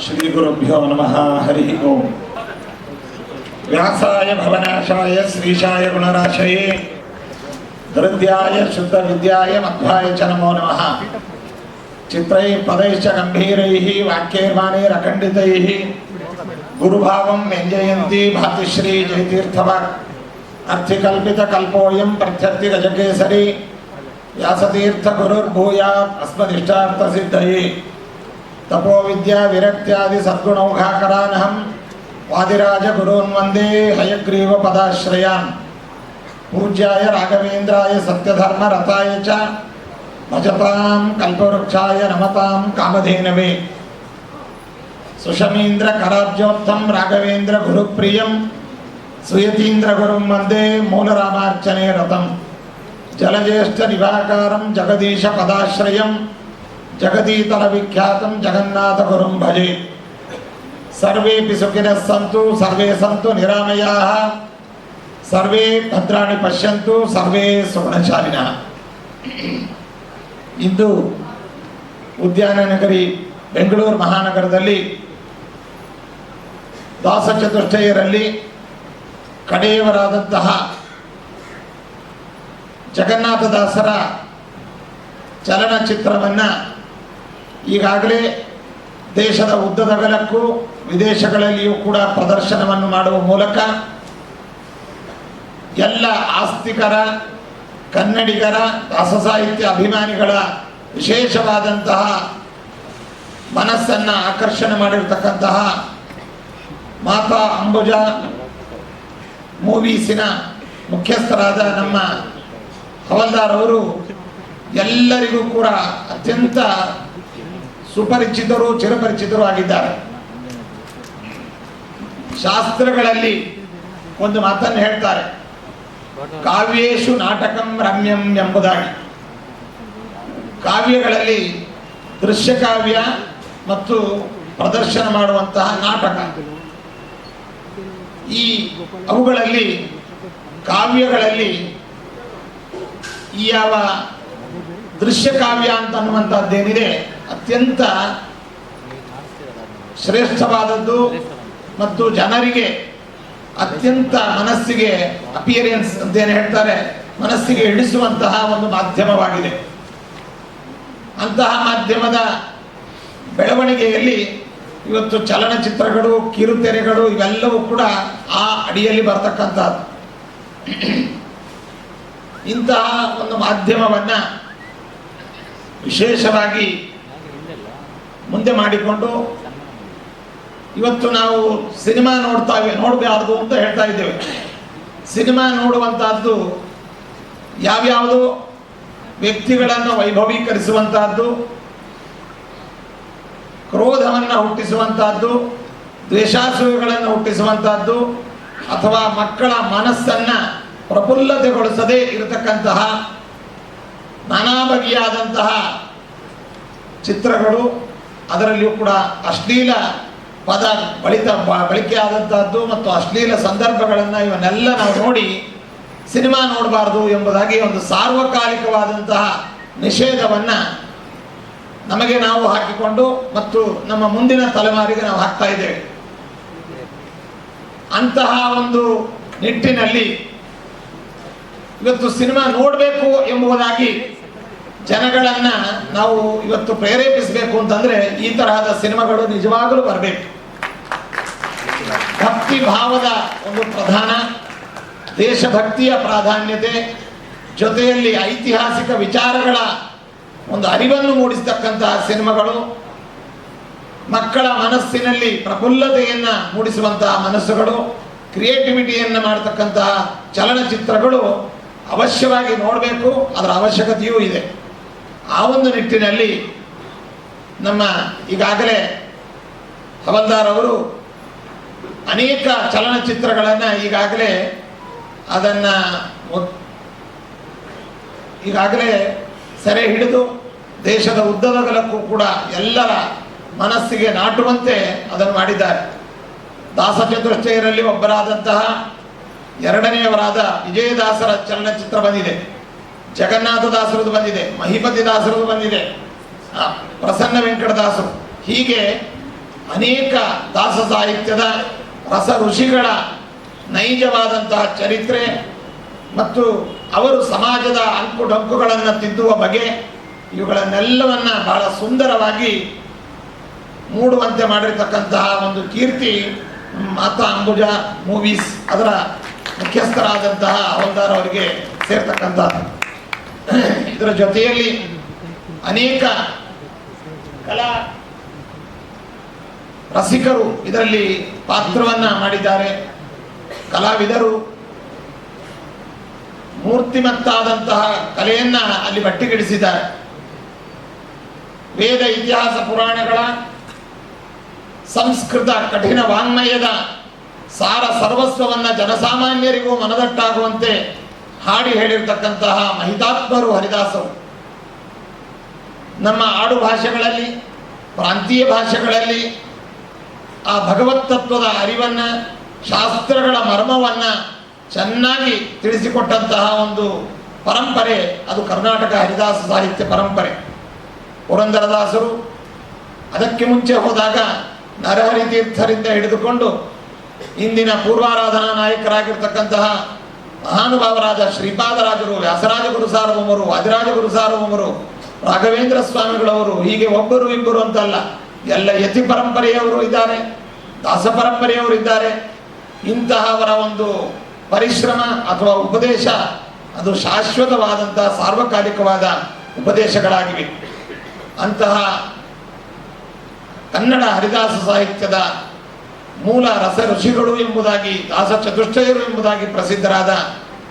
श्रीगुरुभ्यो नमः, हरिः ओम्। व्यासाय भवनाशाय, श्रीशाय गुणराशये, धृत्याय, शुद्धविद्याय, मध्वाय च नमो नमः। चित्रैः, पदैश्च गम्भीरैः वाक्यैर्वाणैरखण्डितैः गुरुभावं व्यञ्जयन्ती भातिश्री जयतीर्थवाक् अर्थिकल्पितकल्पोऽयं प्रत्यर्थिगजकेसरी व्यासतीर्थगुरुर्भूयात् अस्मदिष्टार्थसिद्धये। तपो विद्या विरक्त्यादि सद्गुणौघाकरानहं वादिराजगुरून् वन्दे हयग्रीवपदाश्रयान् पूज्याय राघवेन्द्राय सत्यधर्मरताय च भजतां कल्पवृक्षाय नमतां कामधेनवे सुषमीन्द्रकराब्जोत्थं राघवेन्द्रगुरुप्रियं सुयतीन्द्रगुरुं वन्दे मूलरामार्चने रतम् जलज्येष्ठनिभाकारं जगदीशपदाश्रयं ಜಗದೀತರ ವಿಖ್ಯಾತಂ ಜಗನ್ನಾಥ ಗುರುಂ ಭಜೆ. ಸರ್ವೇ ಸುಖಿನಃ ಸಂತು, ಸರ್ವೇ ಸಂತು ನಿರಾಮಯ. ಸರ್ವೇ ಭದ್ರಾಣಿ ಪಶ್ಯಂತು, ಸರ್ವೇ ಸುಗುಣಶಾಲಿನ. ಇಂದು ಉದ್ಯಾನ ನಗರಿ ಬೆಂಗಳೂರು ಮಹಾನಗರದಲ್ಲಿ ದಾಸ ಚತುಷ್ಟಯರಲ್ಲಿ ಕಡೆಯವರಾದಂತಹ ಜಗನ್ನಾಥದಾಸರ ಚಲನಚಿತ್ರವನ್ನು ಈಗಾಗಲೇ ದೇಶದ ಉದ್ದದಗಲಕ್ಕೂ ವಿದೇಶಗಳಲ್ಲಿಯೂ ಕೂಡ ಪ್ರದರ್ಶನವನ್ನು ಮಾಡುವ ಮೂಲಕ ಎಲ್ಲ ಆಸ್ತಿಕರ, ಕನ್ನಡಿಗರ ದಾಸ ಸಾಹಿತ್ಯ ಅಭಿಮಾನಿಗಳ ವಿಶೇಷವಾದಂತಹ ಮನಸ್ಸನ್ನು ಆಕರ್ಷಣೆ ಮಾಡಿರ್ತಕ್ಕಂತಹ ಮಾತಾ ಅಂಬುಜ ಮೂವೀಸಿನ ಮುಖ್ಯಸ್ಥರಾದ ನಮ್ಮ ಹವಲ್ದಾರ್ ಅವರು ಎಲ್ಲರಿಗೂ ಕೂಡ ಅತ್ಯಂತ ಸುಪರಿಚಿತರು, ಚಿರಪರಿಚಿತರು ಆಗಿದ್ದಾರೆ. ಶಾಸ್ತ್ರಗಳಲ್ಲಿ ಒಂದು ಮಾತನ್ನು ಹೇಳ್ತಾರೆ. ಕಾವ್ಯೇಶು ನಾಟಕಂ ರಮ್ಯಂ ಎಂಬುದಾಗಿ. ಕಾವ್ಯಗಳಲ್ಲಿ ದೃಶ್ಯ ಕಾವ್ಯ ಮತ್ತು ಪ್ರದರ್ಶನ ಮಾಡುವಂತಹ ನಾಟಕ. ಈ ಅವುಗಳಲ್ಲಿ, ಕಾವ್ಯಗಳಲ್ಲಿ ಈ ಯಾವ ದೃಶ್ಯ ಕಾವ್ಯ ಅಂತ ಅನ್ನುವಂಥದ್ದೇನಿದೆ ಅತ್ಯಂತ ಶ್ರೇಷ್ಠವಾದದ್ದು ಮತ್ತು ಜನರಿಗೆ ಅತ್ಯಂತ ಮನಸ್ಸಿಗೆ ಅಪಿಯರೆನ್ಸ್ ಅಂತೇನು ಹೇಳ್ತಾರೆ, ಮನಸ್ಸಿಗೆ ಇಳಿಸುವಂತಹ ಒಂದು ಮಾಧ್ಯಮವಾಗಿದೆ. ಅಂತಹ ಮಾಧ್ಯಮದ ಬೆಳವಣಿಗೆಯಲ್ಲಿ ಇವತ್ತು ಚಲನಚಿತ್ರಗಳು, ಕಿರುತೆರೆಗಳು ಇವೆಲ್ಲವೂ ಕೂಡ ಆ ಅಡಿಯಲ್ಲಿ ಬರ್ತಕ್ಕಂಥದ್ದು ಇಂತಹ ಒಂದು ಮಾಧ್ಯಮವನ್ನು ವಿಶೇಷವಾಗಿ ಮುಂದೆ ಮಾಡಿಕೊಂಡು ಇವತ್ತು ನಾವು ಸಿನಿಮಾ ನೋಡ್ತಾ ನೋಡಬಾರ್ದು ಅಂತ ಹೇಳ್ತಾ ಇದ್ದೇವೆ. ಸಿನಿಮಾ ನೋಡುವಂತಹದ್ದು ಯಾವ್ಯಾವುದು ವ್ಯಕ್ತಿಗಳನ್ನು ವೈಭವೀಕರಿಸುವಂತಹದ್ದು, ಕ್ರೋಧವನ್ನು ಹುಟ್ಟಿಸುವಂತಹದ್ದು ದ್ವೇಷಾಸುಗಳನ್ನು ಹುಟ್ಟಿಸುವಂತಹದ್ದು, ಅಥವಾ ಮಕ್ಕಳ ಮನಸ್ಸನ್ನ ಪ್ರಫುಲ್ಲತೆಗೊಳಿಸದೇ ಇರತಕ್ಕಂತಹ ನಾನಾ ಬಗೆಯಾದಂತಹ ಚಿತ್ರಗಳು ಅದರಲ್ಲಿಯೂ ಕೂಡ ಅಶ್ಲೀಲ ಪದ ಬಳಿತ ಬಳಕೆ ಆದಂತಹದ್ದು ಮತ್ತು ಅಶ್ಲೀಲ ಸಂದರ್ಭಗಳನ್ನು ಇವನ್ನೆಲ್ಲ ನಾವು ನೋಡಿ ಸಿನಿಮಾ ನೋಡಬಾರ್ದು ಎಂಬುದಾಗಿ ಒಂದು ಸಾರ್ವಕಾಲಿಕವಾದಂತಹ ನಿಷೇಧವನ್ನ ನಮಗೆ ನಾವು ಹಾಕಿಕೊಂಡು ಮತ್ತು ನಮ್ಮ ಮುಂದಿನ ತಲೆಮಾರಿಗೆ ನಾವು ಹಾಕ್ತಾ ಇದ್ದೇವೆ. ಅಂತಹ ಒಂದು ನಿಟ್ಟಿನಲ್ಲಿ ಇವತ್ತು ಸಿನಿಮಾ ನೋಡಬೇಕು ಎಂಬುದಾಗಿ ಜನಗಳನ್ನ ನಾವು ಇವತ್ತು ಪ್ರೇರೇಪಿಸಬೇಕು ಅಂತಂದ್ರೆ ಈ ತರಹದ ಸಿನಿಮಾಗಳು ನಿಜವಾಗಲೂ ಬರಬೇಕು. ಭಕ್ತಿ ಭಾವದ ಒಂದು ಪ್ರಧಾನ, ದೇಶಭಕ್ತಿಯ ಪ್ರಾಧಾನ್ಯತೆ, ಜೊತೆಯಲ್ಲಿ ಐತಿಹಾಸಿಕ ವಿಚಾರಗಳ ಒಂದು ಅರಿವನ್ನು ಮೂಡಿಸತಕ್ಕಂತಹ ಸಿನಿಮಾಗಳು, ಮಕ್ಕಳ ಮನಸ್ಸಿನಲ್ಲಿ ಪ್ರಫುಲ್ಲತೆಯನ್ನು ಮೂಡಿಸುವಂತಹ ಮನಸ್ಸುಗಳು, ಕ್ರಿಯೇಟಿವಿಟಿಯನ್ನು ಮಾಡತಕ್ಕಂತಹ ಚಲನಚಿತ್ರಗಳು ಅವಶ್ಯವಾಗಿ ನೋಡಬೇಕು, ಅದರ ಅವಶ್ಯಕತೆಯೂ ಇದೆ. ಆ ಒಂದು ನಿಟ್ಟಿನಲ್ಲಿ ನಮ್ಮ ಈಗಾಗಲೇ ಹವಲ್ದಾರ್ ಅವರು ಅನೇಕ ಚಲನಚಿತ್ರಗಳನ್ನು ಈಗಾಗಲೇ ಅದನ್ನು ಈಗಾಗಲೇ ಸೆರೆ ಹಿಡಿದು ದೇಶದ ಉದ್ದಗಲಕ್ಕೂ ಕೂಡ ಎಲ್ಲರ ಮನಸ್ಸಿಗೆ ನಾಟುವಂತೆ ಅದನ್ನು ಮಾಡಿದ್ದಾರೆ. ದಾಸ ಚತುಷ್ಟಯರಲ್ಲಿ ಒಬ್ಬರಾದಂತಹ ಎರಡನೆಯವರಾದ ವಿಜಯದಾಸರ ಚಲನಚಿತ್ರ ಬಂದಿದೆ. ಜಗನ್ನಾಥದಾಸರದು ಬಂದಿದೆ ಮಹಿಪತಿ ದಾಸರದು ಬಂದಿದೆ ಪ್ರಸನ್ನ ವೆಂಕಟದಾಸರು. ಹೀಗೆ ಅನೇಕ ದಾಸ ಸಾಹಿತ್ಯದ ರಸ ಋಷಿಗಳ ನೈಜವಾದಂತಹ ಚರಿತ್ರೆ ಮತ್ತು ಅವರು ಸಮಾಜದ ಅಂಕು ಡೊಂಕುಗಳನ್ನು ತಿದ್ದುವ ಬಗೆ ಇವುಗಳನ್ನೆಲ್ಲವನ್ನ ಬಹಳ ಸುಂದರವಾಗಿ ಮೂಡುವಂತೆ ಮಾಡಿರ್ತಕ್ಕಂತಹ ಒಂದು ಕೀರ್ತಿ ಮಾತಾ ಅಂಬುಜ ಮೂವೀಸ್ ಅದರ ಮುಖ್ಯಸ್ಥರಾದಂತಹ ಅವರಿಗೆ ಸೇರ್ತಕ್ಕಂಥದ್ದು. ಇದರ ಜೊತೆಯಲ್ಲಿ ಅನೇಕ ಕಲಾ ರಸಿಕರು ಇದರಲ್ಲಿ ಪಾತ್ರವನ್ನ ಮಾಡಿದ್ದಾರೆ. ಕಲಾವಿದರು ಮೂರ್ತಿಮತ್ತಾದಂತಹ ಕಲೆಯನ್ನ ಅಲ್ಲಿ ಬಟ್ಟಿಗಿಡಿಸಿದ್ದಾರೆ. ವೇದ ಇತಿಹಾಸ ಪುರಾಣಗಳ ಸಂಸ್ಕೃತ ಕಠಿಣ ವಾಂಗ್ಮಯದ ಸಾರ ಸರ್ವಸ್ವವನ್ನ ಜನಸಾಮಾನ್ಯರಿಗೂ ಮನದಟ್ಟಾಗುವಂತೆ ಹಾಡಿ ಹೇಳಿರ್ತಕ್ಕಂತಹ ಮಹಿತಾತ್ಮರು ಹರಿದಾಸರು. ನಮ್ಮ ಆಡು ಭಾಷೆಗಳಲ್ಲಿ, ಪ್ರಾಂತೀಯ ಭಾಷೆಗಳಲ್ಲಿ ಆ ಭಗವತ್ ತತ್ವದ ಅರಿವನ್ನ, ಶಾಸ್ತ್ರಗಳ ಮರ್ಮವನ್ನ ಚೆನ್ನಾಗಿ ತಿಳಿಸಿಕೊಟ್ಟಂತಹ ಒಂದು ಪರಂಪರೆ ಅದು ಕರ್ನಾಟಕ ಹರಿದಾಸ ಸಾಹಿತ್ಯ ಪರಂಪರೆ. ಪುರಂದರದಾಸರು ಅದಕ್ಕೆ ಮುಂಚೆ ಹೋದಾಗ ನರಹರಿ ತೀರ್ಥರಿಂದ ಹಿಡಿದುಕೊಂಡು ಇಂದಿನ ಪೂರ್ವಾರಾಧನಾ ನಾಯಕರಾಗಿರ್ತಕ್ಕಂತಹ ಮಹಾನುಭಾವರಾದ ಶ್ರೀಪಾದರಾಜರು ವ್ಯಾಸರಾಜ ಗುರು ಸಾರ್ವಭೌಮರು ವಾದಿರಾಜ ಗುರು ಸಾರ್ವಭೌಮರು ರಾಘವೇಂದ್ರ ಸ್ವಾಮಿಗಳವರು, ಹೀಗೆ ಒಬ್ಬರು ಇಬ್ಬರು ಅಂತಲ್ಲ, ಎಲ್ಲ ಯತಿ ಪರಂಪರೆಯವರು ಇದ್ದಾರೆ, ದಾಸ ಪರಂಪರೆಯವರು ಇದ್ದಾರೆ. ಇಂತಹವರ ಒಂದು ಪರಿಶ್ರಮ ಅಥವಾ ಉಪದೇಶ, ಅದು ಶಾಶ್ವತವಾದಂತಹ ಸಾರ್ವಕಾಲಿಕವಾದ ಉಪದೇಶಗಳಾಗಿವೆ. ಅಂತಹ ಕನ್ನಡ ಹರಿದಾಸ ಸಾಹಿತ್ಯದ ಮೂಲ ರಸ ಋಷಿಗಳು ಎಂಬುದಾಗಿ ದಾಸ ಚತುಷ್ಟಯರು ಎಂಬುದಾಗಿ ಪ್ರಸಿದ್ಧರಾದ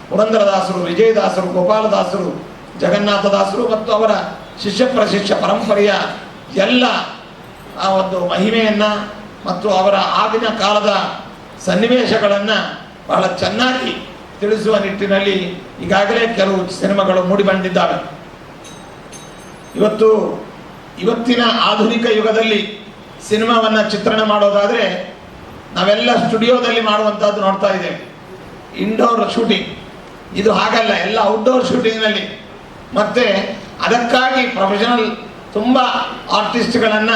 ಪುರಂದರದಾಸರು, ವಿಜಯದಾಸರು, ಗೋಪಾಲದಾಸರು, ಜಗನ್ನಾಥದಾಸರು ಮತ್ತು ಅವರ ಶಿಷ್ಯ ಪ್ರಶಿಷ್ಯ ಪರಂಪರೆಯ ಎಲ್ಲ, ಆ ಒಂದು ಮಹಿಮೆಯನ್ನು ಮತ್ತು ಅವರ ಆಗಿನ ಕಾಲದ ಸನ್ನಿವೇಶಗಳನ್ನು ಬಹಳ ಚೆನ್ನಾಗಿ ತಿಳಿಸುವ ನಿಟ್ಟಿನಲ್ಲಿ ಈಗಾಗಲೇ ಕೆಲವು ಸಿನಿಮಾಗಳು ಮೂಡಿ ಬಂದಿದ್ದಾವೆ ಇವತ್ತು, ಇವತ್ತಿನ ಆಧುನಿಕ ಯುಗದಲ್ಲಿ ಸಿನಿಮಾವನ್ನ ಚಿತ್ರಣ ಮಾಡೋದಾದ್ರೆ ನಾವೆಲ್ಲ ಸ್ಟುಡಿಯೋದಲ್ಲಿ ಮಾಡುವಂತಹದ್ದು ನೋಡ್ತಾ ಇದ್ದೇವೆ. ಇಂಡೋರ್ ಶೂಟಿಂಗ್ ಇದು ಹಾಗಲ್ಲ, ಎಲ್ಲ ಔಟ್ಡೋರ್ ಶೂಟಿಂಗ್ನಲ್ಲಿ ಮತ್ತೆ ಅದಕ್ಕಾಗಿ ಪ್ರೊಫೆಷನಲ್ ತುಂಬ ಆರ್ಟಿಸ್ಟ್ಗಳನ್ನ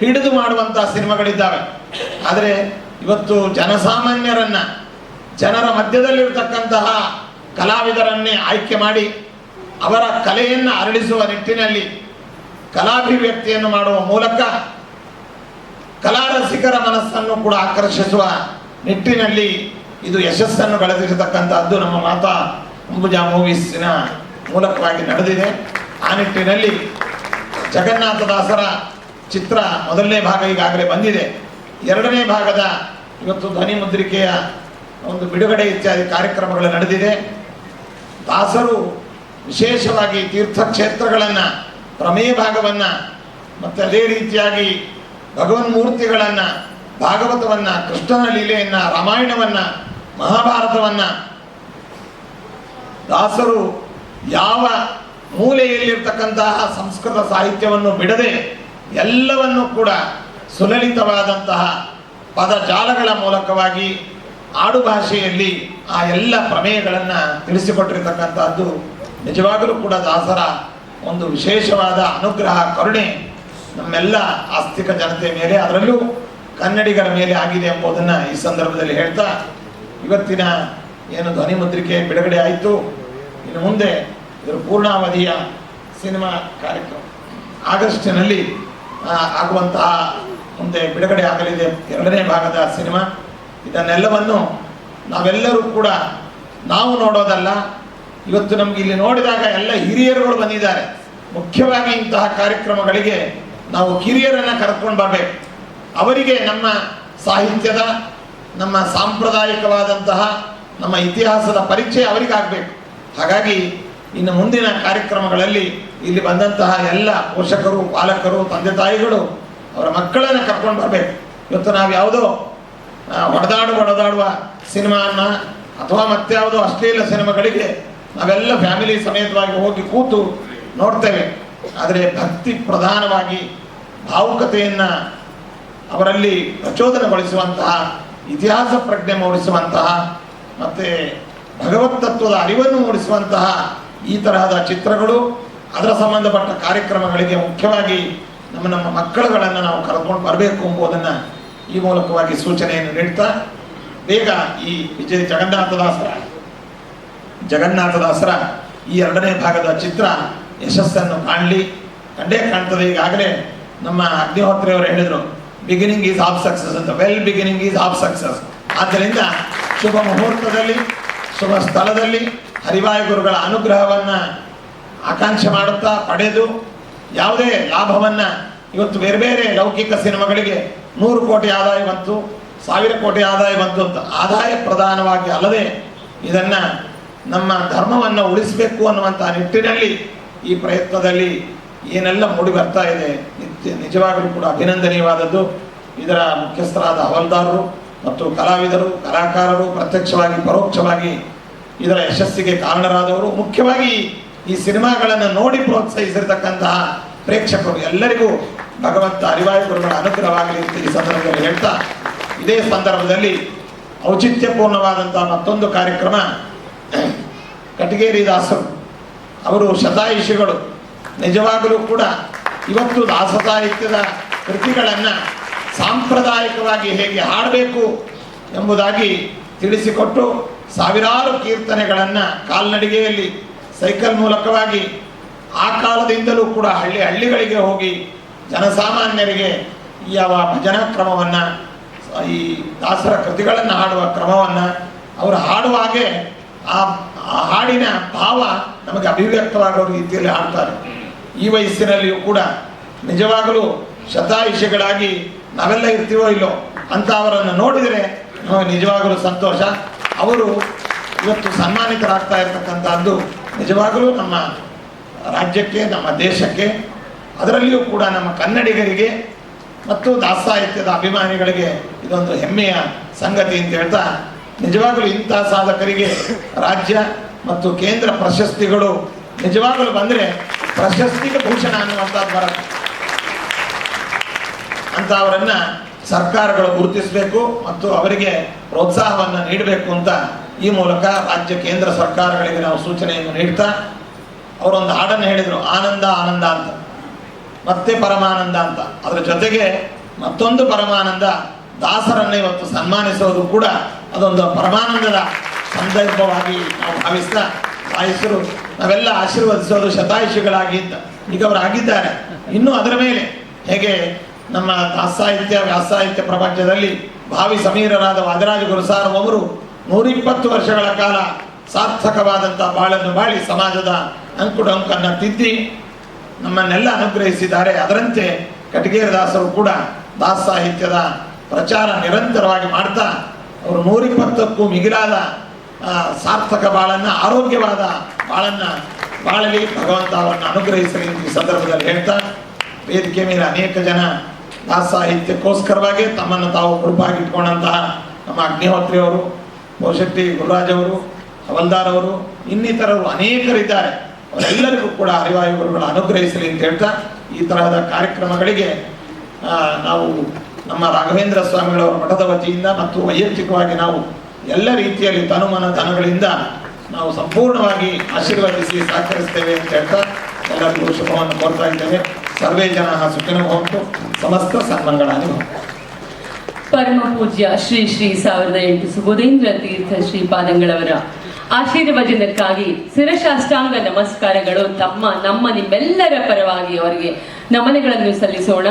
ಹಿಡಿದು ಮಾಡುವಂತಹ ಸಿನಿಮಾಗಳಿದ್ದಾವೆ. ಆದರೆ ಇವತ್ತು ಜನಸಾಮಾನ್ಯರನ್ನ, ಜನರ ಮಧ್ಯದಲ್ಲಿರತಕ್ಕಂತಹ ಕಲಾವಿದರನ್ನೇ ಆಯ್ಕೆ ಮಾಡಿ ಅವರ ಕಲೆಯನ್ನು ಅರಳಿಸುವ ನಿಟ್ಟಿನಲ್ಲಿ ಕಲಾಭಿವ್ಯಕ್ತಿಯನ್ನು ಮಾಡುವ ಮೂಲಕ ಕಲಾರಸಿಕರ ಮನಸ್ಸನ್ನು ಕೂಡ ಆಕರ್ಷಿಸುವ ನಿಟ್ಟಿನಲ್ಲಿ ಇದು ಯಶಸ್ಸನ್ನು ಗಳಿಸಿರತಕ್ಕಂಥದ್ದು ನಮ್ಮ ಮಾತಾ ಅಂಬುಜಾ ಮೂವೀಸಿನ ಮೂಲಕವಾಗಿ ನಡೆದಿದೆ. ಆ ನಿಟ್ಟಿನಲ್ಲಿ ಜಗನ್ನಾಥದಾಸರ ಚಿತ್ರ ಮೊದಲನೇ ಭಾಗ ಈಗಾಗಲೇ ಬಂದಿದೆ. ಎರಡನೇ ಭಾಗದ ಇವತ್ತು ಧ್ವನಿ ಮುದ್ರಿಕೆಯ ಒಂದು ಬಿಡುಗಡೆ ಇತ್ಯಾದಿ ಕಾರ್ಯಕ್ರಮಗಳು ನಡೆದಿದೆ. ದಾಸರು ವಿಶೇಷವಾಗಿ ತೀರ್ಥಕ್ಷೇತ್ರಗಳನ್ನು ಪ್ರಮೇಯ ಭಾಗವನ್ನು ಮತ್ತು ಅದೇ ರೀತಿಯಾಗಿ ಭಗವನ್ಮೂರ್ತಿಗಳನ್ನು, ಭಾಗವತವನ್ನು, ಕೃಷ್ಣನ ಲೀಲೆಯನ್ನು, ರಾಮಾಯಣವನ್ನು, ಮಹಾಭಾರತವನ್ನು ದಾಸರು ಯಾವ ಮೂಲೆಯಲ್ಲಿರ್ತಕ್ಕಂತಹ ಸಂಸ್ಕೃತ ಸಾಹಿತ್ಯವನ್ನು ಬಿಡದೆ ಎಲ್ಲವನ್ನು ಕೂಡ ಸುಲಲಿತವಾದಂತಹ ಪದಜಾಲಗಳ ಮೂಲಕವಾಗಿ ಆಡುಭಾಷೆಯಲ್ಲಿ ಆ ಎಲ್ಲ ಪ್ರಮೇಯಗಳನ್ನು ತಿಳಿಸಿಕೊಟ್ಟಿರ್ತಕ್ಕಂಥದ್ದು ನಿಜವಾಗಲೂ ಕೂಡ ದಾಸರ ಒಂದು ವಿಶೇಷವಾದ ಅನುಗ್ರಹ, ಕರುಣೆ. ನಮ್ಮೆಲ್ಲ ಆಸ್ತಿಕ ಜನತೆ ಮೇಲೆ ಅದರಲ್ಲೂ ಕನ್ನಡಿಗರ ಮೇಲೆ ಆಗಿದೆ ಎಂಬುದನ್ನು ಈ ಸಂದರ್ಭದಲ್ಲಿ ಹೇಳ್ತಾ ಇವತ್ತಿನ ಏನು ಧ್ವನಿ ಮುದ್ರಿಕೆ ಬಿಡುಗಡೆ ಆಯಿತು. ಇನ್ನು ಮುಂದೆ ಇದರ ಪೂರ್ಣಾವಧಿಯ ಸಿನಿಮಾ ಕಾರ್ಯಕ್ರಮ. ಆಗಸ್ಟಿನಲ್ಲಿ ಆಗುವಂತಹ ಮುಂದೆ ಬಿಡುಗಡೆ ಆಗಲಿದೆ ಎರಡನೇ ಭಾಗದ ಸಿನಿಮಾ. ಇದನ್ನೆಲ್ಲವನ್ನು ನಾವೆಲ್ಲರೂ ಕೂಡ ನಾವು ನೋಡೋದಲ್ಲ, ಇವತ್ತು ನಮ್ಗೆ ಇಲ್ಲಿ ನೋಡಿದಾಗ ಎಲ್ಲ ಹಿರಿಯರುಗಳು ಬಂದಿದ್ದಾರೆ. ಮುಖ್ಯವಾಗಿ ಇಂತಹ ಕಾರ್ಯಕ್ರಮಗಳಿಗೆ ನಾವು ಕಿರಿಯರನ್ನು ಕರ್ಕೊಂಡು ಬರಬೇಕು. ಅವರಿಗೆ ನಮ್ಮ ಸಾಹಿತ್ಯದ, ನಮ್ಮ ಸಾಂಪ್ರದಾಯಿಕವಾದಂತಹ, ನಮ್ಮ ಇತಿಹಾಸದ ಪರಿಚಯ ಅವರಿಗಾಗಬೇಕು. ಹಾಗಾಗಿ ಇನ್ನು ಮುಂದಿನ ಕಾರ್ಯಕ್ರಮಗಳಲ್ಲಿ ಇಲ್ಲಿ ಬಂದಂತಹ ಎಲ್ಲ ಪೋಷಕರು, ಪಾಲಕರು, ತಂದೆ ತಾಯಿಗಳು, ಅವರ ಮಕ್ಕಳನ್ನು ಕರ್ಕೊಂಡು ಬರಬೇಕು. ಇವತ್ತು ನಾವು ಯಾವುದೋ ಹೊಡೆದಾಡು ಹೊಡೆದಾಡುವ ಸಿನಿಮಾನ, ಅಥವಾ ಮತ್ತಾವುದೋ ಅಶ್ಲೀಲ ಸಿನಿಮಾಗಳಿಗೆ ನಾವೆಲ್ಲ ಫ್ಯಾಮಿಲಿ ಸಮೇತವಾಗಿ ಹೋಗಿ ಕೂತು ನೋಡ್ತೇವೆ. ಆದರೆ ಭಕ್ತಿ ಪ್ರಧಾನವಾಗಿ ಭಾವುಕತೆಯನ್ನ ಅವರಲ್ಲಿ ಪ್ರಚೋದನೆಗೊಳಿಸುವಂತಹ, ಇತಿಹಾಸ ಪ್ರಜ್ಞೆ ಮೂಡಿಸುವಂತಹ, ಮತ್ತೆ ಭಗವತ್ ತತ್ವದ ಅರಿವನ್ನು ಮೂಡಿಸುವಂತಹ ಈ ತರಹದ ಚಿತ್ರಗಳು, ಅದರ ಸಂಬಂಧಪಟ್ಟ ಕಾರ್ಯಕ್ರಮಗಳಿಗೆ ಮುಖ್ಯವಾಗಿ ನಮ್ಮ ನಮ್ಮ ಮಕ್ಕಳುಗಳನ್ನು ನಾವು ಕರೆದುಕೊಂಡು ಬರಬೇಕು ಎಂಬುದನ್ನು ಈ ಮೂಲಕವಾಗಿ ಸೂಚನೆಯನ್ನು ನೀಡ್ತಾ, ಬೇಗ ಈ ವಿಜಯ ಜಗನ್ನಾಥದಾಸರ ಜಗನ್ನಾಥದಾಸರ ಈ ಎರಡನೇ ಭಾಗದ ಚಿತ್ರ ಯಶಸ್ಸನ್ನು ಕಾಣಲಿ. ಕಂಡೇ ಕಾಣ್ತದೆ ಈಗಾಗಲೇ ನಮ್ಮ ಅಗ್ನಿಹೋತ್ರಿಯವರು ಹೇಳಿದರು ಬಿಗಿನಿಂಗ್ ಈಸ್ ಆಫ್ ಸಕ್ಸಸ್ ಅಂತ. Well beginning is half success ಆದ್ದರಿಂದ ಶುಭ ಮುಹೂರ್ತದಲ್ಲಿ, ಶುಭ ಸ್ಥಳದಲ್ಲಿ ಹರಿವಾಯು ಗುರುಗಳ ಅನುಗ್ರಹವನ್ನು ಆಕಾಂಕ್ಷೆ ಮಾಡುತ್ತಾ ಪಡೆದು, ಯಾವುದೇ ಲಾಭವನ್ನು ಇವತ್ತು ಬೇರೆ ಬೇರೆ ಲೌಕಿಕ ಸಿನಿಮಾಗಳಿಗೆ ನೂರು ಕೋಟಿ ಆದಾಯ ಬಂತು, ಸಾವಿರ ಕೋಟಿ ಆದಾಯ ಬಂತು ಅಂತ. ಆದಾಯ ಪ್ರಧಾನವಾಗಿ ಅಲ್ಲದೆ ಇದನ್ನು ನಮ್ಮ ಧರ್ಮವನ್ನು ಉಳಿಸಬೇಕು ಅನ್ನುವಂಥ ನಿಟ್ಟಿನಲ್ಲಿ ಈ ಪ್ರಯತ್ನದಲ್ಲಿ ಏನೆಲ್ಲ ಮೂಡಿ ಬರ್ತಾ ಇದೆ, ನಿತ್ಯ ನಿಜವಾಗಲೂ ಕೂಡ ಅಭಿನಂದನೀಯವಾದದ್ದು. ಇದರ ಮುಖ್ಯಸ್ಥರಾದ ಹವಾಲ್ದಾರರು ಮತ್ತು ಕಲಾವಿದರು, ಕಲಾಕಾರರು ಪ್ರತ್ಯಕ್ಷವಾಗಿ, ಪರೋಕ್ಷವಾಗಿ ಇದರ ಯಶಸ್ಸಿಗೆ ಕಾರಣರಾದವರು. ಮುಖ್ಯವಾಗಿ ಈ ಸಿನಿಮಾಗಳನ್ನು ನೋಡಿ ಪ್ರೋತ್ಸಾಹಿಸಿರ್ತಕ್ಕಂತಹ ಪ್ರೇಕ್ಷಕರು ಎಲ್ಲರಿಗೂ ಭಗವಂತ ಅರಿವಾಯುಗಳ ಅನುಗ್ರಹವಾಗಲಿ ಅಂತ ಈ ಸಂದರ್ಭದಲ್ಲಿ ಹೇಳ್ತಾ, ಇದೇ ಸಂದರ್ಭದಲ್ಲಿ ಔಚಿತ್ಯಪೂರ್ಣವಾದಂತಹ ಮತ್ತೊಂದು ಕಾರ್ಯಕ್ರಮ ಕಟಗೇರಿ ದಾಸರು ಅವರು ಶತಾಯುಷಿಗಳು. ನಿಜವಾಗಲೂ ಕೂಡ ಇವತ್ತು ದಾಸ ಸಾಹಿತ್ಯದ ಕೃತಿಗಳನ್ನು ಸಾಂಪ್ರದಾಯಿಕವಾಗಿ ಹೇಗೆ ಹಾಡಬೇಕು ಎಂಬುದಾಗಿ ತಿಳಿಸಿಕೊಟ್ಟು ಸಾವಿರಾರು ಕೀರ್ತನೆಗಳನ್ನು ಕಾಲ್ನಡಿಗೆಯಲ್ಲಿ ಸೈಕಲ್ ಮೂಲಕವಾಗಿ ಆ ಕಾಲದಿಂದಲೂ ಕೂಡ ಹಳ್ಳಿ ಹಳ್ಳಿಗಳಿಗೆ ಹೋಗಿ ಜನಸಾಮಾನ್ಯರಿಗೆ ಯಾವ ಭಜನಾ ಕ್ರಮವನ್ನು, ಈ ದಾಸರ ಕೃತಿಗಳನ್ನು ಹಾಡುವ ಕ್ರಮವನ್ನು ಅವರು ಹಾಡುವಾಗೆ ಆ ಹಾಡಿನ ಭಾವ ನಮಗೆ ಅಭಿವ್ಯಕ್ತವಾಗುವ ರೀತಿಯಲ್ಲಿ ಹಾಡ್ತಾರೆ. ಈ ವಯಸ್ಸಿನಲ್ಲಿಯೂ ಕೂಡ ನಿಜವಾಗಲೂ ಶತಾಯುಷಗಳಾಗಿ ನಾವೆಲ್ಲ ಇರ್ತೀವೋ ಇಲ್ಲೋ ಅಂತ ಅವರನ್ನು ನೋಡಿದರೆ ನಮಗೆ ನಿಜವಾಗಲೂ ಸಂತೋಷ. ಅವರು ಇವತ್ತು ಸನ್ಮಾನಿತರಾಗ್ತಾ ಇರತಕ್ಕಂಥದ್ದು ನಿಜವಾಗಲೂ ನಮ್ಮ ರಾಜ್ಯಕ್ಕೆ, ನಮ್ಮ ದೇಶಕ್ಕೆ, ಅದರಲ್ಲಿಯೂ ಕೂಡ ನಮ್ಮ ಕನ್ನಡಿಗರಿಗೆ ಮತ್ತು ದಾಸಾಹಿತ್ಯದ ಅಭಿಮಾನಿಗಳಿಗೆ ಇದೊಂದು ಹೆಮ್ಮೆಯ ಸಂಗತಿ ಅಂತ ಹೇಳ್ತಾ, ನಿಜವಾಗಲೂ ಇಂಥ ಸಾಧಕರಿಗೆ ರಾಜ್ಯ ಮತ್ತು ಕೇಂದ್ರ ಪ್ರಶಸ್ತಿಗಳು ನಿಜವಾಗಲೂ ಬಂದರೆ ಪ್ರಶಸ್ತಿಗೆ ಭೂಷಣ ಅನ್ನುವಂಥದ್ದು ಬರುತ್ತೆ. ಅಂತವರನ್ನ ಸರ್ಕಾರಗಳು ಗುರುತಿಸಬೇಕು ಮತ್ತು ಅವರಿಗೆ ಪ್ರೋತ್ಸಾಹವನ್ನು ನೀಡಬೇಕು ಅಂತ ಈ ಮೂಲಕ ರಾಜ್ಯ ಕೇಂದ್ರ ಸರ್ಕಾರಗಳಿಗೆ ನಾವು ಸೂಚನೆಯನ್ನು ನೀಡ್ತಾ, ಅವರೊಂದು ಹಾಡನ್ನು ಹೇಳಿದರು, ಆನಂದ ಆನಂದ ಅಂತ. ಮತ್ತೆ ಪರಮಾನಂದ ಅಂತ. ಅದರ ಜೊತೆಗೆ ಮತ್ತೊಂದು ಪರಮಾನಂದ, ದಾಸರನ್ನ ಇವತ್ತು ಸನ್ಮಾನಿಸೋದು ಕೂಡ ಅದೊಂದು ಪರಮಾನಂದದ ಸಂದರ್ಭವಾಗಿ ನಾವು ಭಾವಿಸ್ತಾ ಆಯುಷರು ನಾವೆಲ್ಲ ಆಶೀರ್ವದಿಸೋದು ಅಂತ. ಈಗ ಅವರು ಆಗಿದ್ದಾರೆ. ಇನ್ನು ಅದರ ಮೇಲೆ ಹೇಗೆ ನಮ್ಮ ದಾಸ ಸಾಹಿತ್ಯ ವ್ಯಾಸ ಸಾಹಿತ್ಯ ಪ್ರಪಂಚದಲ್ಲಿ ಭಾವಿ ಸಮೀರರಾದ ವಾದರಾಜ ಗುರುಸಾರಂ ಅವರು ನೂರಿಪ್ಪತ್ತು ವರ್ಷಗಳ ಕಾಲ ಸಾರ್ಥಕವಾದಂಥ ಬಾಳನ್ನು ಬಾಳಿ ಸಮಾಜದ ಅಂಕುಡೊಂಕನ್ನು ತಿದ್ದಿ ನಮ್ಮನ್ನೆಲ್ಲ ಅನುಗ್ರಹಿಸಿದ್ದಾರೆ. ಅದರಂತೆ ಕಟಗೇರದಾಸರು ಕೂಡ ದಾಸ ಸಾಹಿತ್ಯದ ಪ್ರಚಾರ ನಿರಂತರವಾಗಿ ಮಾಡ್ತಾ, ಅವರು ನೂರಿಪ್ಪತ್ತಕ್ಕೂ ಮಿಗಿಲಾದ ಸಾರ್ಥಕ ಬಾಳನ್ನು, ಆರೋಗ್ಯವಾದ ಬಾಳನ್ನು ಬಾಳಲಿ ಭಗವಂತ ಅನುಗ್ರಹಿಸಲಿ ಈ ಸಂದರ್ಭದಲ್ಲಿ ಹೇಳ್ತಾ, ವೇದಿಕೆ ಮೇಲೆ ಅನೇಕ ಜನ ದಾಸ ಸಾಹಿತ್ಯಕ್ಕೋಸ್ಕರವಾಗಿ ತಮ್ಮನ್ನು ತಾವು ಕುರುಪಾಗಿಟ್ಕೊಂಡಂತಹ ನಮ್ಮ ಅಗ್ನಿಹೋತ್ರಿಯವರು ಬಹುಶಕ್ತಿ ಗುರುರಾಜ್ ಅವರು, ಹವಲ್ದಾರ್ ಅವರು, ಇನ್ನಿತರರು ಅನೇಕರಿದ್ದಾರೆ. ಅವರೆಲ್ಲರಿಗೂ ಕೂಡ ಹರಿವಾಯು ಗುರುಗಳು ಅನುಗ್ರಹಿಸಲಿ ಅಂತ ಹೇಳ್ತಾ, ಈ ತರಹದ ಕಾರ್ಯಕ್ರಮಗಳಿಗೆ ನಾವು ನಮ್ಮ ರಾಘವೇಂದ್ರ ಸ್ವಾಮಿಗಳವರ ಮಠದ ವತಿಯಿಂದ ಮತ್ತು ವೈಯಕ್ತಿಕವಾಗಿ ನಾವು ಎಲ್ಲ ರೀತಿಯಲ್ಲಿ ತನುಮನ ಧನಗಳಿಂದ ನಾವು ಸಂಪೂರ್ಣವಾಗಿ ಆಶೀರ್ವದಿಸಿ ಸಹಕರಿಸ್ತೇವೆ ಅಂತ ಹೇಳ್ತಾ ಎಲ್ಲರಿಗೂ ಶುಭವನ್ನು ಕೋರ್ತಾ ಇದ್ದೇವೆ. ಸರ್ವೇ ಜನ ಸುಖಿನ ಹೋಗ್ತು ಸಮಸ್ತ ಸನ್ಮಂಗಳಾಗಿ ಪರಮ ಪೂಜ್ಯ ಶ್ರೀ ಶ್ರೀ ಸಾವಿರದ ಎಂಟು ಸುಬೋಧೇಂದ್ರ ತೀರ್ಥ ಶ್ರೀಪಾದಂಗಳವರ ಆಶೀರ್ವಚನಕ್ಕಾಗಿ ಶಿರಶಾಷ್ಟಾಂಗ ನಮಸ್ಕಾರಗಳು ತಮ್ಮ, ನಮ್ಮ, ನಿಮ್ಮೆಲ್ಲರ ಪರವಾಗಿ ಅವರಿಗೆ ನಮನಗಳನ್ನು ಸಲ್ಲಿಸೋಣ.